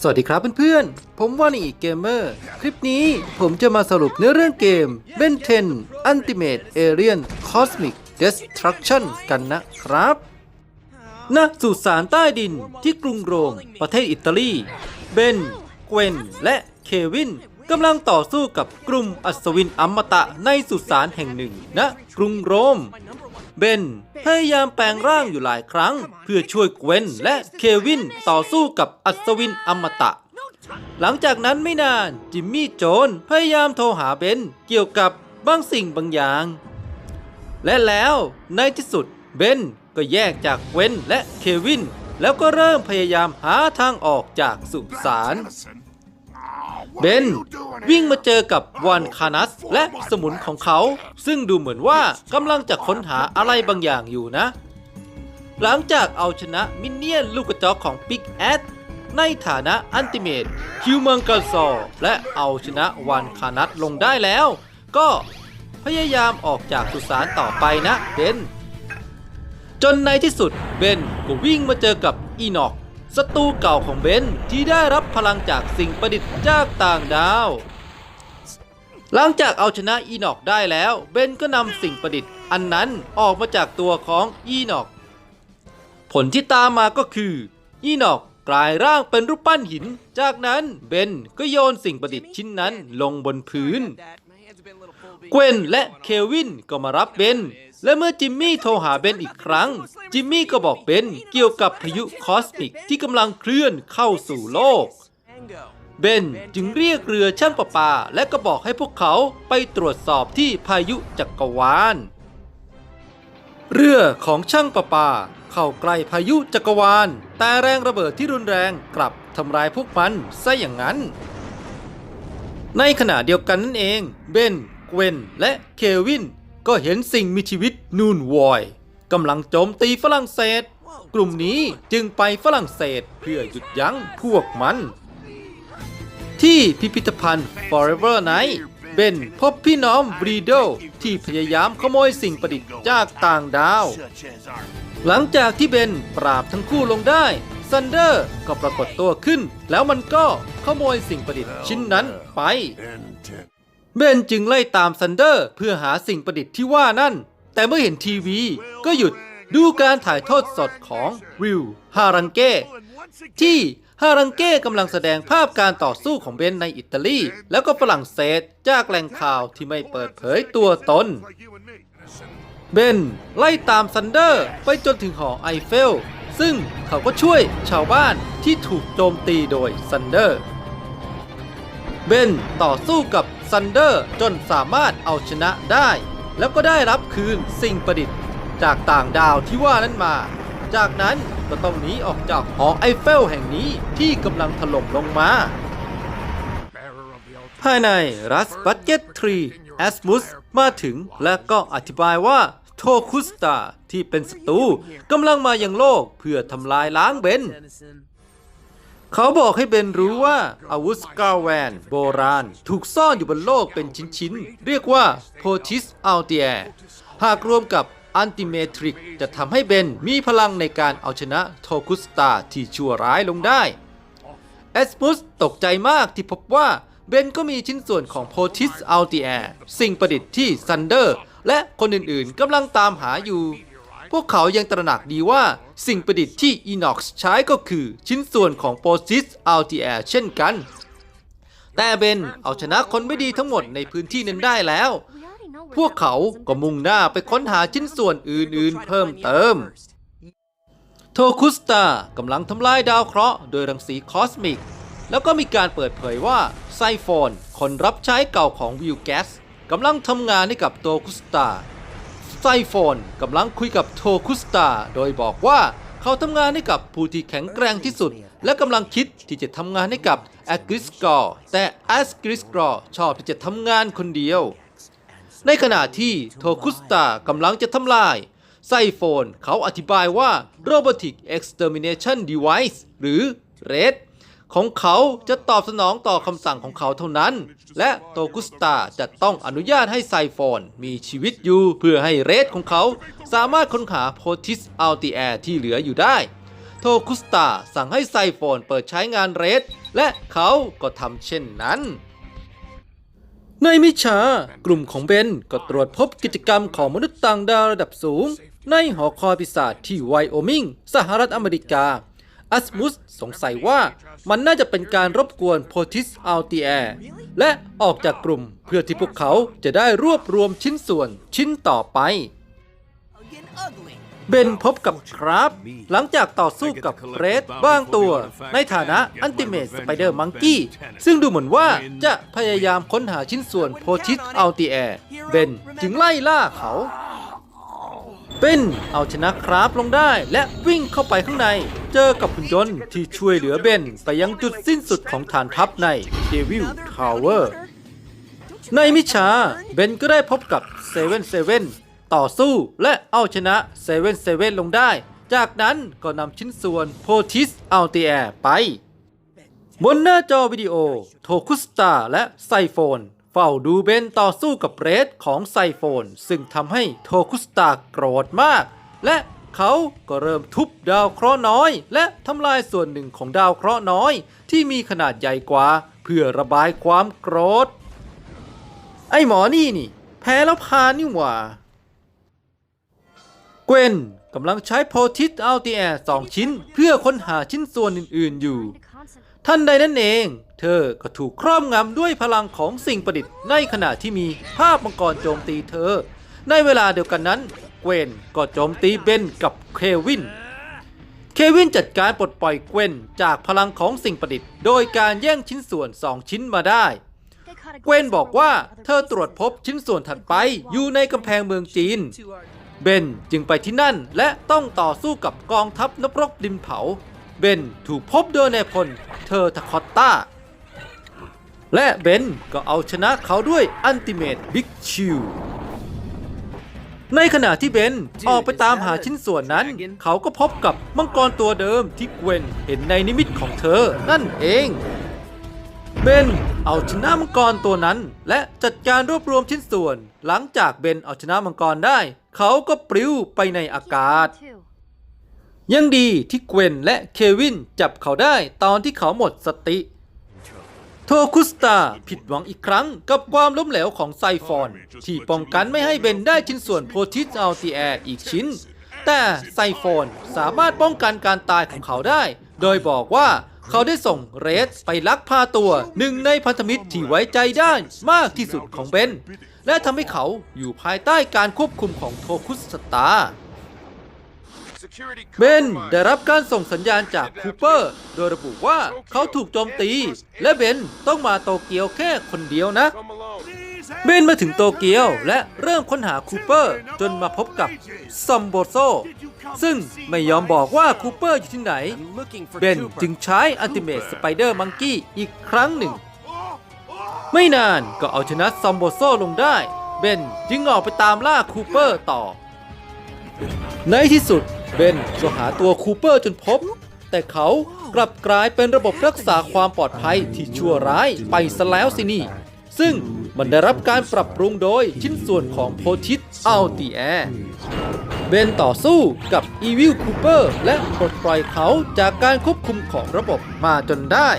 สวัสดีครับเพื่อนๆ ผมว่านี่เกมเมอร์ คลิปนี้ผมจะมาสรุปเนื้อเรื่องเกม Ben 10 Ultimate Alien Cosmic Destruction กันนะครับณสุสานใต้ดินที่กรุงโรม ประเทศอิตาลี เบน เกวน และเควินกำลังต่อสู้กับกลุ่มอัศวินอมตะในสุสานแห่งหนึ่งณกรุงโรม เบนพยายามแปลงร่างอยู่หลายครั้ง เพื่อช่วยเกวนและเควินต่อสู้กับอัศวินอมตะ หลังจากนั้นไม่นานจิมมี่โจนพยายามโทรหาเบนเกี่ยวกับบางสิ่งบางอย่าง และแล้วในที่สุดเบนก็แยกจากเกวนและเควิน แล้วก็เริ่มพยายามหาทางออกจากสุสาน เบนวิ่งมาเจอกับวานคานัสและสมุนของเขา ซึ่งดูเหมือนว่ากำลังจะค้นหาอะไรบางอย่างอยู่นะ หลังจากเอาชนะมินเนี่ยนลูกกระจอกของปิกแอดในฐานะอันติเมตคิวเมืองกาซอร์และเอาชนะวานคานัสลงได้แล้ว ก็พยายามออกจากสุสานต่อไปนะเบนจนในที่สุดเบนก็วิ่งมาเจอกับอีนอก ศัตรูเก่าของเบนที่ได้รับพลังจากสิ่งประดิษฐ์จากต่างดาว หลังจากเอาชนะอีนอกได้แล้ว เบนก็นำสิ่งประดิษฐ์อันนั้นออกมาจากตัวของอีนอกผลที่ตามมาก็คือ อีนอกกลายร่างเป็นรูปปั้นหิน จากนั้นเบนก็โยนสิ่งประดิษฐ์ชิ้นนั้นลงบนพื้น เกวนและเควินก็มารับเบน และเมื่อจิมมี่โทรหาเบนอีกครั้ง จิมมี่ก็บอกเบนเกี่ยวกับพายุคอสมิกที่กำลังเคลื่อนเข้าสู่โลก เบนจึงเรียกเรือช่างประปา และก็บอกให้พวกเขาไปตรวจสอบที่พายุจักรวาล เรือของช่างประปา เข้าใกล้พายุจักรวาล แต่แรงระเบิดที่รุนแรงกลับทำลายพวกมันซะอย่างนั้น ในขณะเดียวกันนั่นเอง เบน เกวน และเควินก็เห็นสิ่งมีชีวิต นูนวอยกำลังโจมตีฝรั่งเศส กลุ่มนี้จึงไปฝรั่งเศสเพื่อหยุดยั้งพวกมัน ที่พิพิธภัณฑ์ Forever Night เบนพบพี่น้องบรีโดที่พยายามขโมยสิ่งประดิษฐ์จากต่างดาว หลังจากที่เบนปราบทั้งคู่ลงได้ซันเดอร์ก็ปรากฏตัวขึ้น แล้วมันก็ขโมยสิ่งประดิษฐ์ชิ้นนั้นไป เบนจึงไล่ตามซันเดอร์เพื่อหาสิ่งประดิษฐ์ที่ว่านั่น แต่เมื่อเห็นทีวีก็หยุดดูการถ่ายทอดสดของวิวฮารังเก้ที่ฮารังเก้กำลังแสดงภาพการต่อสู้ของเบนในอิตาลี แล้วก็ฝรั่งเศสจากแหล่งข่าวที่ไม่เปิดเผยตัวตน เบนไล่ตามซันเดอร์ไปจนถึงหอไอเฟล ซึ่งเขาก็ช่วยชาวบ้านที่ถูกโจมตีโดยซันเดอร์ เบนต่อสู้กับซันเดอร์จนสามารถเอาชนะได้ แล้วก็ได้รับคืนสิ่งประดิษฐ์ จากต่างดาวที่ว่านั้นมา จากนั้นก็ต้องหนีออกจากหอไอเฟลแห่งนี้ที่กำลังถล่มลงมา ภายในรัสบัตเก็ตทรีแอสมุสมาถึงและก็อธิบายว่าโทคุสตาที่เป็นศัตรูกำลังมายังโลกเพื่อทำลายล้างเบน เขาบอกให้เบนรู้ว่าอาวุธกาแวนโบราณ ถูกซ่อนอยู่บนโลกเป็นชิ้นๆ เรียกว่าโพทิสอัลเตียหากรวมกับอันติเมทริกจะทำให้เบนมีพลังในการเอาชนะโทคุสตาที่ชั่วร้ายลงได้เอสมุสตกใจมากที่พบว่าเบนก็มีชิ้นส่วนของโพทิสอัลติแอสิ่งประดิษฐ์ที่ซันเดอร์ และคนอื่นๆกำลังตามหาอยู่ พวกเขายังตระหนักดีว่าสิ่งประดิษฐ์ที่อีน็อกซ์ใช้ก็คือชิ้นส่วนของโพทิสอัลติแอเช่นกัน แต่เบนเอาชนะคนไม่ดีทั้งหมดในพื้นที่นั้นได้แล้ว พวกเขาก็มุ่งหน้าไปค้นหาชิ้นส่วนอื่นๆ เพิ่มเติม โทคุสตากำลังทำลายดาวเคราะห์โดยรังสีคอสมิก แล้วก็มีการเปิดเผยว่าไซโฟนคนรับใช้เก่าของวิวแกสกำลังทำงานให้กับโทคุสตา ไซโฟนกำลังคุยกับโทคุสตา โดยบอกว่าเขาทำงานให้กับผู้ที่แข็งแกร่งที่สุด และกำลังคิดที่จะทำงานให้กับแอกริสกอร์แต่แอสกริสกอร์ชอบที่จะทำงานคนเดียว ในขณะที่โทคุสตากำลังจะทำลายไซโฟนเขาอธิบายว่า Robotic Extermination Device หรือ RED ของเขาจะตอบสนองต่อคำสั่งของเขาเท่านั้น และโทคุสตาจะต้องอนุญาตให้ไซโฟนมีชีวิตอยู่ เพื่อให้เรดของเขา สามารถค้นหาโพทิสอัลติแอร์ที่เหลืออยู่ได้ โทคุสตาสั่งให้ไซโฟนเปิดใช้งานเรด และเขาก็ทำเช่นนั้นในมิชากลุ่มของเบนก็ตรวจพบกิจกรรมของมนุษย์ต่างดาวระดับสูง ในหอคอยปีศาจที่ไวโอมิง สหรัฐอเมริกา อัสมุสสงสัยว่ามันน่าจะเป็นการรบกวนโพทิสอัลตีแอร์และออกจากกลุ่มเพื่อที่พวกเขาจะได้รวบรวมชิ้นส่วนชิ้นต่อไป เบนพบกับครับ หลังจากต่อสู้กับเรดบ้างตัว ในฐานะอันติเม e สไปเดอร์มังกี้ซึ่งดูเหมือนว่าจะพยายามค้นหาชิ้นส่วนโพทิสอัลตีแอร์เบนจึงไล่ล่าเขา ป็นเอาชนะครับลงได้และวิ่งเข้าไปข้างใน เจอกับหุ่นยนต์ที่ช่วยเหลือเบนไปยังจุดสิ้นสุดของฐานทัพในเดวิลทาวเวอร์ในมิชาเบนก็ได้พบกับเซเว่นเซเว่นต่อสู้และเอาชนะเซเว่นเซเว่นลงได้ จากนั้นก็นำชิ้นส่วนโพทิสอัลเตียไป บนหน้าจอวิดีโอ โทคุสตาและไซโฟน เฝ้าดูเบนต่อสู้กับเรดของไซโฟน ซึ่งทำให้โทคุสตาโกรธมาก และเขาก็เริ่มทุบดาวเคราะห์น้อย และทำลายส่วนหนึ่งของดาวเคราะห์น้อย ที่มีขนาดใหญ่กว่า เพื่อระบายความโกรธ ไอ้หมอนี่นี่ แพ้แล้วพานี่หว่า เกวนกำลังใช้โพทิสอัลตีแอร์สองชิ้น เพื่อค้นหาชิ้นส่วนอื่นๆอยู่ ท่านใดนั่นเอง เธอก็ถูกครอบงำด้วยพลังของสิ่งประดิษฐ์ในขณะที่มีภาพมังกรโจมตีเธอ ในเวลาเดียวกันนั้น เกวนก็โจมตีเบนกับเควิน เควินจัดการปลดปล่อยเกวนจากพลังของสิ่งประดิษฐ์ โดยการแย่งชิ้นส่วนสองชิ้นมาได้ เกวนบอกว่าเธอตรวจพบชิ้นส่วนถัดไปอยู่ในกำแพงเมืองจีน เบนจึงไปที่นั่นและต้องต่อสู้กับกองทัพนักรบดินเผา เบนถูกพบโดยนายพล เทอร์ทคอตตาและเบนก็เอาชนะเขาด้วยอันติเมตบิ๊กชิลในขณะที่เบนออกไปตามหาชิ้นส่วนนั้น เขาก็พบกับมังกรตัวเดิมที่เกวนเห็นในนิมิตของเธอนั่นเอง เบนเอาชนะมังกรตัวนั้น และจัดการรวบรวมชิ้นส่วน หลังจากเบนเอาชนะมังกรได้ เขาก็ปลิวไปในอากาศ ยังดีที่เกวนและเควินจับเขาได้ตอนที่เขาหมดสติ โทคุสตาผิดหวังอีกครั้งกับความล้มเหลวของไซฟอน ที่ป้องกันไม่ให้เบนได้ชิ้นส่วนโพทิสอัลตีแอร์อีกชิ้น แต่ไซฟอนสามารถป้องกันการตายของเขาได้ โดยบอกว่าเขาได้ส่งเรสไปลักพาตัวหนึ่งในพันธมิตรที่ไว้ใจได้มากที่สุดของเบน และทำให้เขาอยู่ภายใต้การควบคุมของโทคุสตา เบนได้รับการส่งสัญญาณจากคูเปอร์ โดยระบุว่าเขาถูกโจมตี และเบนต้องมาโตเกียวแค่คนเดียวนะ เบนมาถึงโตเกียวและเริ่มค้นหาคูเปอร์ จนมาพบกับซัมโบโซ ซึ่งไม่ยอมบอกว่าคูเปอร์อยู่ที่ไหน เบนจึงใช้อัลติเม e สไปเดอร์มังกี้อีกครั้งหนึ่ง ไม่นานก็เอาชนะซัมโบโซลงได้ เบนจึงออกไปตามล่าคูเปอร์ต่อ ในที่สุด เบนก็หาตัวคูเปอร์จนพบ แต่เขากลับกลายเป็นระบบรักษาความปลอดภัยที่ชั่วร้ายไปซะแล้วสินี่ ซึ่งมันได้รับการปรับปรุงโดยชิ้นส่วนของโพทิสอัลตีแอร์เบนต่อสู้กับอีวิลคูเปอร์และปลดปล่อยเขาจากการควบคุมของระบบมาจนได้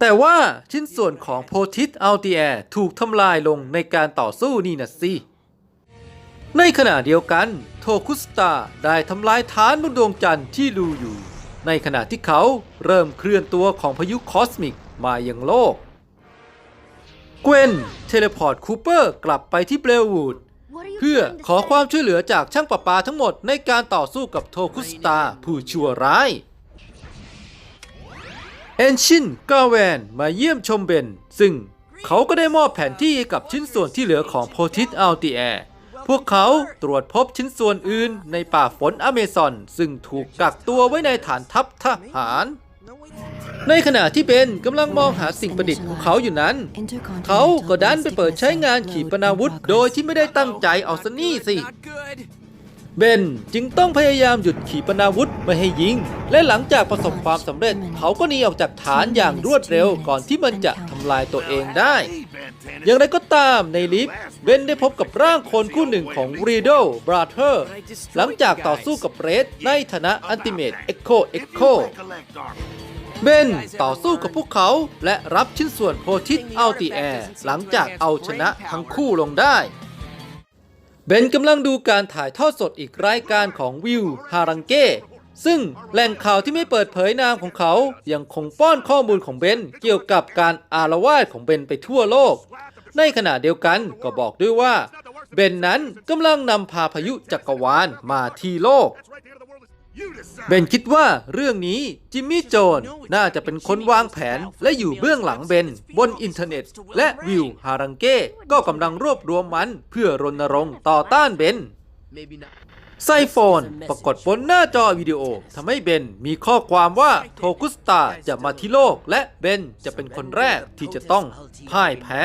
แต่ว่าชิ้นส่วนของโพทิสอัลตีแอร์ถูกทำลายลงในการต่อสู้นี่นะสิในขณะเดียวกัน โทคุสตาได้ทำลายฐานบนดวงจันทร์ที่รูอยู่ ในขณะที่เขาเริ่มเคลื่อนตัวของพายุคอสมิกมายังโลก เกวนเทเลพอร์ตคูเปอร์กลับไปที่เบลวูดเพื่อขอความช่วยเหลือจากช่างประปาทั้งหมดในการต่อสู้กับโทคุสตาผู้ชั่วร้าย เอนชินกาแวนมาเยี่ยมชมเบน ซึ่งเขาก็ได้มอบแผนที่กับชิ้นส่วนที่เหลือของโพทิสอัลตีแอร์ วกเขาตรวจพบชิ้นส่วนอื่นในป่าฝนอเมซอน ซึ่งถูกกักตัวไว้ในฐานทัพทหาร ในขณะที่เบนกำลังมองหาสิ่งประดิษฐ์ของเขาอยู่นั้น เขาก็ดันไปเปิดใช้งานขีปนาวุธ โดยที่ไม่ได้ตั้งใจเอาซะนี่สิ เบนจึงต้องพยายามหยุดขีปนาวุธไม่ให้ยิง และหลังจากประสบความสำเร็จ เขาก็หนีออกจากฐานอย่างรวดเร็วก่อนที่มันจะทำลายตัวเองได้ อย่างไรก็ตามในลิฟต์เบนได้พบกับร่างคนคู่หนึ่งของรีโดบราเธอร์หลังจากต่อสู้กับเรดในฐานะอันติเมตเอ็กโคเอ็กโคเบนต่อสู้กับพวกเขาและรับชิ้นส่วนโพทิสอัลติแอร์หลังจากเอาชนะทั้งคู่ลงได้ เบนกำลังดูการถ่ายทอดสดอีกรายการของวิวฮารังเก้ ซึ่งแหล่งข่าวที่ไม่เปิดเผยนามของเขายังคงป้อนข้อมูลของเบนเกี่ยวกับการอารวาสของเบนไปทั่วโลก ในขณะเดียวกันก็บอกด้วยว่า เบนนั้นกำลังนำพาพายุจักรวาลมาที่โลก เบนคิดว่าเรื่องนี้จิมมี่โจนน่าจะเป็นคนวางแผนและอยู่เบื้องหลังเบนบนอินเทอร์เน็ต และวิวฮารังเก้ก็กำลังรวบรวมมันเพื่อรณรงค์ต่อต้านเบน ไซโฟนปรากฏบนหน้าจอวิดีโอทำให้เบนมีข้อความว่าโทคุสตาจะมาที่โลก และเบนจะเป็นคนแรกที่จะต้องพ่ายแพ้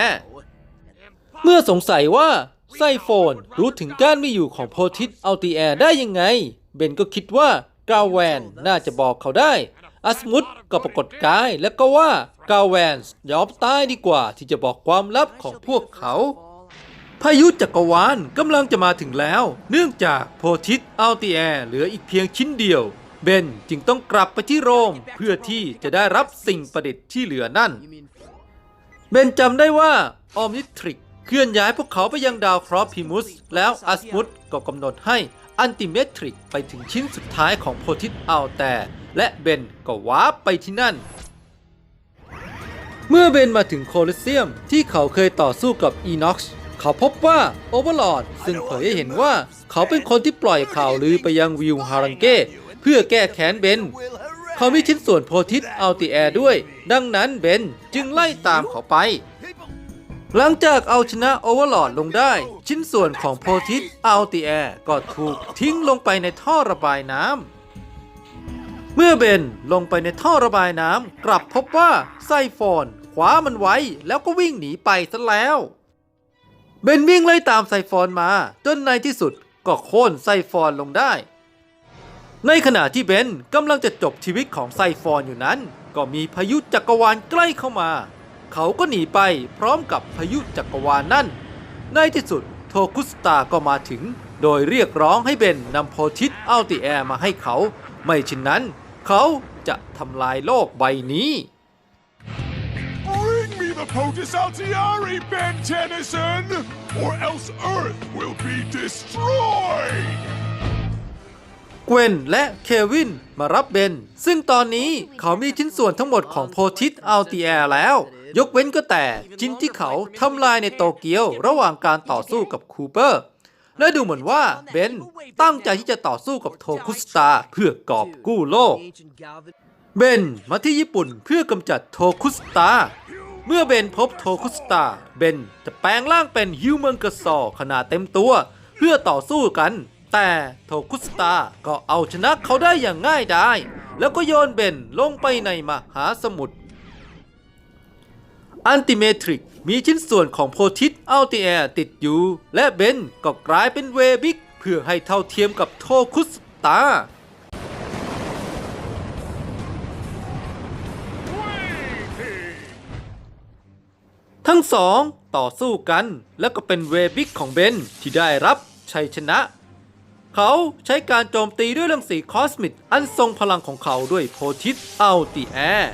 เมื่อสงสัยว่าไซโฟนรู้ถึงการมีอยู่ของโพทิสอัลติแอร์ได้ยังไง เบนก็คิดว่ากาแวนน่าจะบอกเขาได้ อัสมุดก็ปรากฏกายแล้วก็ว่ากาแวนยอมตายดีกว่าที่จะบอกความลับของพวกเขา พายุจักรวาลกำลังจะมาถึงแล้ว เนื่องจากโพทิสอัลติแอร์เหลืออีกเพียงชิ้นเดียว เบนจึงต้องกลับไปที่โรมเพื่อที่จะได้รับสิ่งประดิษฐ์ที่เหลือนั่น เบนจำได้ว่าออมนิทริกเคลื่อนย้ายพวกเขาไปยังดาวเคราะห์พิมุส แล้วอัสมุดก็กำหนดให้อันติเมทริกไปถึงชิ้นสุดท้ายของโพทิสอัลแต่ และเบนก็ว้าร์ปไปที่นั่น เมื่อเบนมาถึงโคลิเซียมที่เขาเคยต่อสู้กับอีน็อกซ์ เขาพบว่าโอเวอร์ลอดซึ่งเผยให้เห็นว่าเขาเป็นคนที่ปล่อยข่าวลือไปยังวิวฮารังเก้เพื่อแก้แค้นเบน เขามีชิ้นส่วนโพทิสอัลติแอร์ด้วย ดังนั้นเบนจึงไล่ตามเขาไป หลังจากเอาชนะโอเวอร์ลอดลงได้ ชิ้นส่วนของโพทิสอัลติแอร์ก็ถูกทิ้งลงไปในท่อระบายน้ำเมื่อเบนลงไปในท่อระบายน้ำกลับพบว่าไซฟอนคว้ามันไว้แล้วก็วิ่งหนีไปซะแล้ว เบนวิ่งไล่ตามไซฟอนมา จนในที่สุดก็โค่นไซฟอนลงได้ ในขณะที่เบนกำลังจะจบชีวิตของไซฟอนอยู่นั้น ก็มีพายุจักรวาลใกล้เข้ามา เขาก็หนีไปพร้อมกับพายุจักรวาลนั่น ในที่สุดโทคุสตาก็มาถึง โดยเรียกร้องให้เบนนำโพทิสอัลติแอร์มาให้เขา ไม่เช่นนั้น เขาจะทำลายโลกใบนี้ the Potus Altiari, Ben Tennyson, or else Earth will be destroyed! เกวนและเควินมารับเบน ซึ่งตอนนี้เขามีชิ้นส่วนทั้งหมดของโพทิสอัลติแอร์แล้ว ยกเว้นก็แต่ชิ้นที่เขาทำลายในโตเกียวระหว่างการต่อสู้กับคูเปอร์ และดูเหมือนว่าเบนตั้งใจที่จะต่อสู้กับโทคุสตาเพื่อกอบกู้โลก เบนมาที่ญี่ปุ่นเพื่อกำจัดโทคุสตา เมื่อเบนพบโทคุสตา เบนจะแปลงร่างเป็นฮิวแมนกระสอขนาดเต็มตัว เพื่อต่อสู้กัน แต่โทคุสตาก็เอาชนะเขาได้อย่างง่ายดายแล้วก็โยนเบนลงไปในมหาสมุทรอันติเมทริกมีชิ้นส่วนของโพทิสอัลติแอร์ติดอยู่ และเบนก็กลายเป็นเวบิก เพื่อให้เท่าเทียมกับโทคุสตา ทั้งสองต่อสู้กันแล้วก็เป็นเวบิกของเบนที่ได้รับชัยชนะ เขาใช้การโจมตีด้วยรังสีคอสมิกอันทรงพลังของเขาด้วยโพทิสอัลติแอร์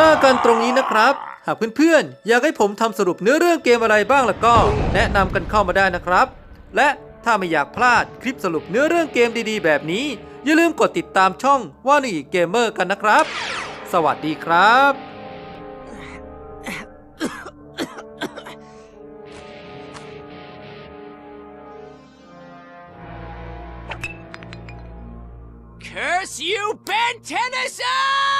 ล่ากันตรงนี้นะครับ หากเพื่อนๆ อยากให้ผมทำสรุปเนื้อเรื่องเกมอะไรบ้างล่ะก็ แนะนำกันเข้ามาได้นะครับ และถ้าไม่อยากพลาดคลิปสรุปเนื้อเรื่องเกมดีๆ แบบนี้ อย่าลืมกดติดตามช่องว่านี่เกมเมอร์กันนะครับ สวัสดีครับ Curse you, Ben Tennyson!